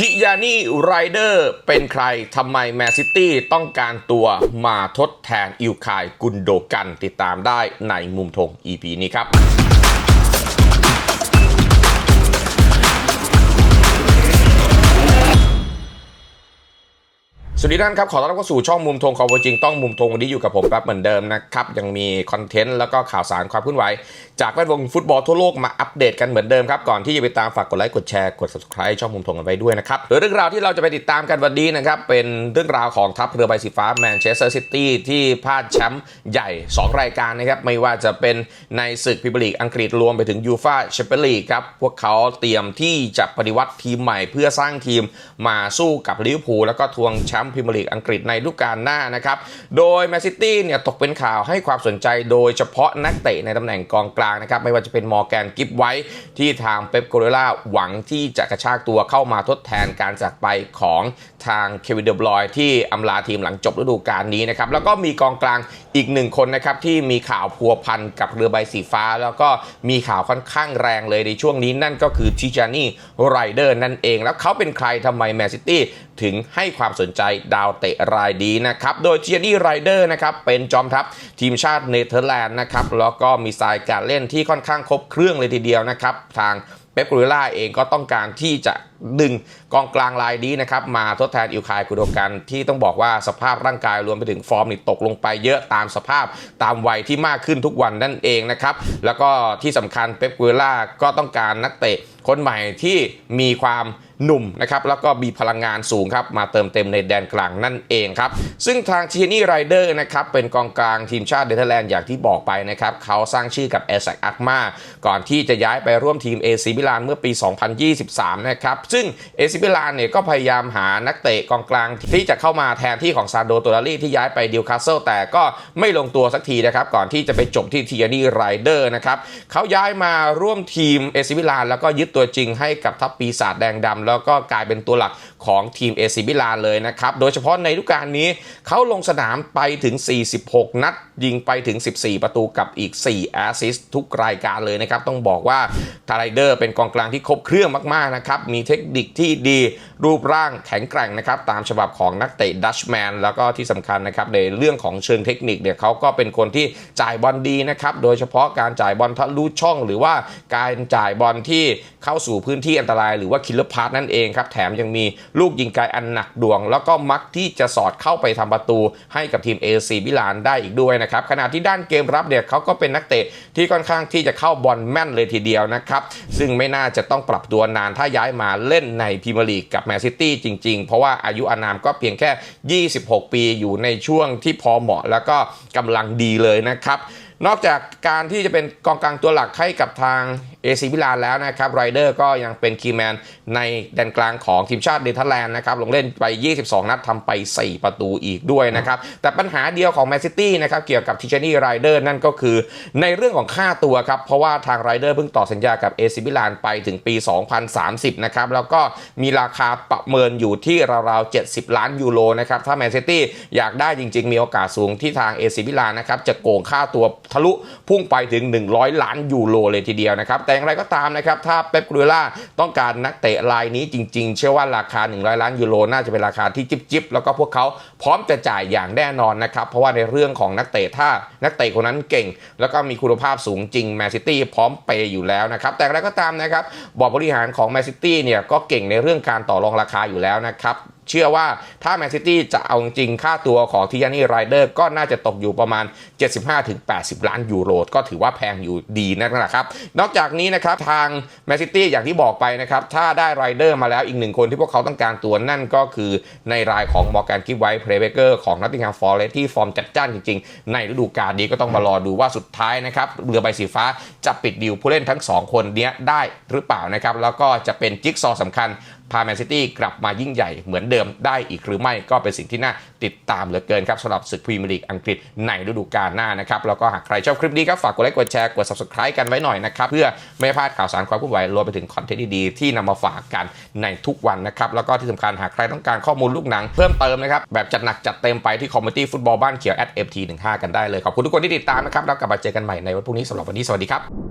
ชิยานี่ไรเดอร์เป็นใครทำไมแมนซิตี้ต้องการตัวมาทดแทนอิวคายกุนโดกันติดตามได้ในมุมทง EP นี้ครับ สวัสดีท่านครับ ขอต้อนรับเข้าสู่ช่องมุมธงของจริงต้องมุมธงวันนี้อยู่กับผมแป๊บเหมือนเดิมนะครับ ยังมีคอนเทนต์แล้วก็ข่าวสารความเคลื่อนไหว จากแวดวงฟุตบอลทั่วโลกมาอัปเดตกันเหมือนเดิมครับ ก่อนที่จะไปตามฝากกดไลค์กดแชร์กด subscribe ช่องมุมธงกันไว้ด้วยนะครับโดยเรื่องราวที่เราจะไปติดตามกันวันนี้นะครับ เป็นเรื่องราวของทัพเรือใบสีฟ้าแมนเชสเตอร์ซิตี้ที่พลาดแชมป์ใหญ่ 2 รายการนะครับไม่ว่าจะเป็นในศึกพรีเมียร์ลีกอังกฤษรวมไปถึงยูฟาแชมเปี้ยนลีกครับพวกเขาเตรียมที่จะปฏิวัติทีมใหม่ เพื่อสร้างทีมมาสู้กับลิเวอร์พูลแล้วก็ทวงแชมป์พรีเมียร์ลีกอังกฤษในฤดูกาลหน้านะครับ โดยแมนซิตี้เนี่ยตกเป็นข่าวให้ความสนใจโดยเฉพาะนักเตะในตำแหน่งกองกลางนะครับ ไม่ว่าจะเป็นมอร์แกนกิฟไว้ที่ทางเป๊ปโกเรล่าหวังที่จะกระชากตัวเข้ามาทดแทนการจากไปของทางเควินเดอบรอยที่อำลาทีมหลังจบฤดูกาลนี้นะครับ แล้วก็มีกองกลางอีกหนึ่งคนนะครับที่มีข่าวพัวพันกับเรือใบสีฟ้า แล้วก็มีข่าวค่อนข้างแรงเลยในช่วงนี้นั่นก็คือทิจานี่ไรเดอร์นั่นเอง แล้วเขาเป็นใครทำไมแมนซิตี้ถึงให้ความสนใจดาวเตะรายดีนะครับ โดยเจียนี่ไรเดอร์นะครับเป็นจอมทัพทีมชาติเนเธอร์แลนด์นะครับแล้วก็มีสไตล์การเล่นที่ค่อนข้างครบเครื่องเลยทีเดียวนะครับ ทางเป๊ปกูริล่าเองก็ต้องการที่จะดึงกองกลางรายนี้นะครับมาทดแทนอิลคายกุโดกันที่ต้องบอกว่าสภาพร่างกายรวมไปถึงฟอร์มนี่ตกลงไปเยอะตามสภาพตามวัยที่มากขึ้นทุกวันนั่นเองนะครับ แล้วก็ที่สำคัญเป๊ปกูริล่าก็ต้องการนักเตะคนใหม่ที่มีความหนุ่มนะครับแล้วก็มีพลังงานสูงครับมาเติมเต็มในแดนกลางนั่นเองครับ ซึ่งทางชีนี่ไรเดอร์นะครับเป็นกองกลางทีมชาติเดนเธอร์แลนด์อย่างที่บอกไปนะครับเขาสร้างชื่อกับเอซักอักมาก่อนที่จะย้ายไปร่วมทีมเอซิมิลานเมื่อปี 2023 นะครับซึ่งเอซิบิลานเนี่ยก็พยายามหานักเตะกองกลางที่จะเข้ามาแทนที่ของซานโดโตลารีที่ย้ายไปดิวคาสเซิลแต่ก็ไม่ลงตัวสักทีนะครับ ก่อนที่จะไปจบที่ทีนี่ไรเดอร์นะครับเขาย้ายมาร่วมทีมเอซิบิลานแล้วก็ยึดตัวจริงให้กับทัพปีศาจแดงดำแล้วก็กลายเป็นตัวหลักของทีมเอซิมิลานเลยนะครับ โดยเฉพาะในฤดูกาลนี้เขาลงสนามไปถึง 46 นัด ยิงไปถึง 14 ประตูกับอีก 4 แอสซิสต์ทุกรายการเลยนะครับ ต้องบอกว่าทาไรเดอร์เป็นกองกลางที่ครบเครื่องมาก ๆ นะครับ มีเทคนิคที่ดีรูปร่างแข็งแกร่งนะครับ ตามฉบับของนักเตะดัชแมนแล้วก็ที่สำคัญนะครับ ในเรื่องของเชิงเทคนิคเนี่ยเขาก็เป็นคนที่จ่ายบอลดีนะครับ โดยเฉพาะการจ่ายบอลทะลุช่อง หรือว่าการจ่ายบอลที่เข้าสู่พื้นที่อันตรายหรือว่าคิลเลอร์พาร์นั่นเองครับ แถมยังมีลูกยิงไกลอันหนักดวง แล้วก็มักที่จะสอดเข้าไปทำประตูให้กับทีมเอซีมิลานได้อีกด้วยนะครับ ขณะที่ด้านเกมรับเนี่ยเขาก็เป็นนักเตะที่ค่อนข้างที่จะเข้าบอลแม่นเลยทีเดียวนะครับ ซึ่งไม่น่าจะต้องปรับตัวนานถ้าย้ายมาเล่นในพรีเมียร์ลีกกับแมนซิตี้จริง ๆ เพราะว่าอายุอานามก็เพียงแค่ 26 ปีอยู่ในช่วงที่พอเหมาะแล้วก็กำลังดีเลยนะครับนอกจากการที่จะเป็นกองกลางตัวหลักให้กับทาง ซีมิลานแล้วนะครับไรเดอร์ก็ยังเป็นคีแมนในแดนกลางของทีมชาติเนเธอร์แลนด์นะครับลงเล่นไป 22 นัดทำไป 4 ประตูอีกด้วยนะครับแต่ปัญหาเดียวของแมนซิตี้นะครับเกี่ยวกับทิชนี่ไรเดอร์นั่นก็คือในเรื่องของค่าตัวครับเพราะว่าทางไรเดอร์เพิ่งต่อสัญญากับเอซิมิลานไปถึงปี 2030 นะครับแล้วก็มีราคาประเมินอยู่ที่ราวๆ 70 ล้านยูโรนะครับถ้าแมนซิตี้อยากได้จริง ๆ มีโอกาสสูงที่ทางเอซิมิลานนะครับจะโกงค่าตัวทะลุพุ่งไปถึง 100 ล้านยูโรเลยทีเดียวนะครับแต่อย่างไรก็ตามนะครับ ถ้าเป๊ปกูเรล่าต้องการนักเตะรายนี้จริง ๆ เชื่อว่าราคา 100 ล้านยูโรน่าจะเป็นราคาที่จิบๆแล้วก็พวกเขาพร้อมจะจ่ายอย่างแน่นอนนะครับ เพราะว่าในเรื่องของนักเตะถ้านักเตะคนนั้นเก่ง แล้วก็มีคุณภาพสูงจริงแมนซิตี้พร้อมเปย์อยู่แล้วนะครับ แต่อย่างไรก็ตามนะครับบอร์ดบริหารของแมนซิตี้เนี่ยก็เก่งในเรื่องการต่อรองราคาอยู่แล้วนะครับ เชื่อว่าถ้าแมนซิตี้จะเอาจริงค่าตัวของทิยานี่ไรเดอร์ก็น่าจะตกอยู่ประมาณ 75-80 ล้านยูโรก็ถือว่าแพงอยู่ดีนักนะครับ นอกจากนี้นะครับทางแมนซิตี้อย่างที่บอกไปนะครับ ถ้าได้ไรเดอร์มาแล้วอีกหนึ่งคนที่พวกเขาต้องการตัวนั่นก็คือในรายของมอร์แกนกิฟไวท์เพลย์เบเกอร์ของนัตติงแฮมฟอร์เรสที่ฟอร์มจัดจ้านจริงๆ ในฤดูกาลนี้ก็ต้องมารอดูว่าสุดท้ายนะครับเรือใบสีฟ้าจะปิดดีลผู้เล่นทั้งสองคนนี้ได้หรือเปล่านะครับแล้วก็จะเป็นจิ๊กซอว์สำคัญ พาแมนซิตี้กลับมายิ่งใหญ่เหมือนเดิมได้อีกหรือไม่ก็เป็นสิ่งที่น่าติดตามเหลือเกินครับสำหรับศึกพรีเมียร์ลีกอังกฤษในฤดูกาลหน้านะครับแล้วก็หากใครชอบคลิปนี้ครับฝากกดไลค์กดแชร์กด subscribe กันไว้หน่อยนะครับเพื่อไม่พลาดข่าวสารความเคลื่อนไหวรวมไปถึงคอนเทนต์ดีๆที่นำมาฝากกันในทุกวันนะครับแล้วก็ที่สำคัญหากใครต้องการข้อมูลลูกหนังเพิ่มเติมนะครับแบบจัดหนักจัดเต็มไปที่คอมมูนิตี้ฟุตบอลบ้านเขียว at ft15 กันได้เลยขอบคุณทุกคนที่ติดตามนะครับแล้วกลับมาเจอกันใหม่ในวันพรุ่งนี้สำหรับวันนี้สวัสดีครับ